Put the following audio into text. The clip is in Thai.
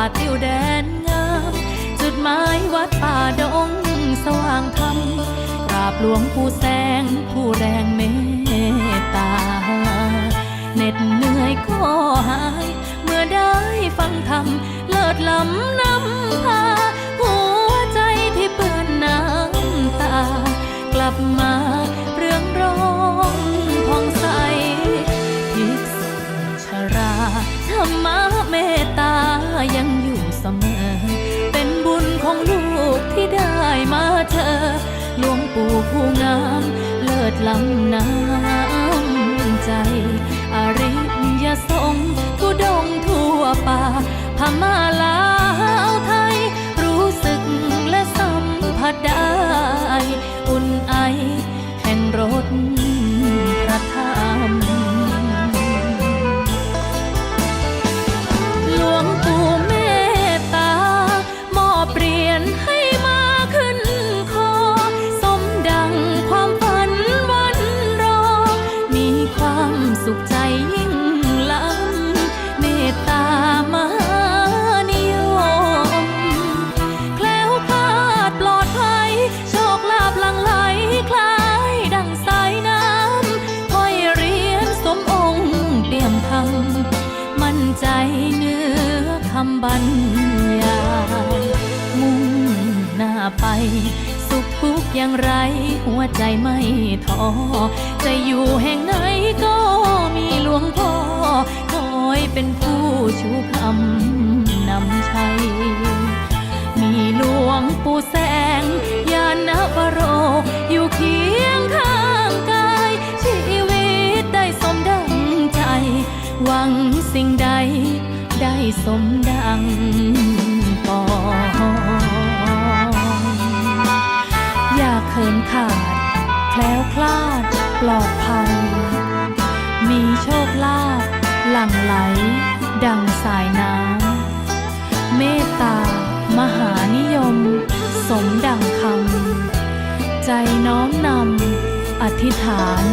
าติวแดนงาม จุดหมายวัดป่าดงสว่างธรรมกราบหลวงปู่แสงผู้แรงเมตตาเหน็ดเหนื่อยก็หาย เมื่อได้ฟังธรรมเลิศล้ำนำพาหัวใจที่เปื้อนน้ำตากลับมา ธรรมะเมตตายังอยู่เสมอ เป็นบุญของลูกที่ได้มาเจอหลวงปู่ผู้งาม เลิศล้ำน้ำใจ อริยสงฆ์ทุดงทั่วป่าพม่าลาวไทย รู้สึกและสัมผัสได้ อุ่นไอแห่งรถ ใจเนื้อคำบรรยายมุ่งหน้าไป สุขทุกอย่างไร หัวใจไม่ท้อจะอยู่แห่งไหนก็มีหลวงพ่อคอยเป็นผู้ชูคำนำชัยมีหลวงปู่แสง ยานวโร สมดังปองอยากเขินขาด แคล้วคลาดปลอดภัย มีโชคลาภหลั่งไหล ดังสายน้ำเมตตามหานิยม สมดังคำ ใจน้อมนำอธิษฐาน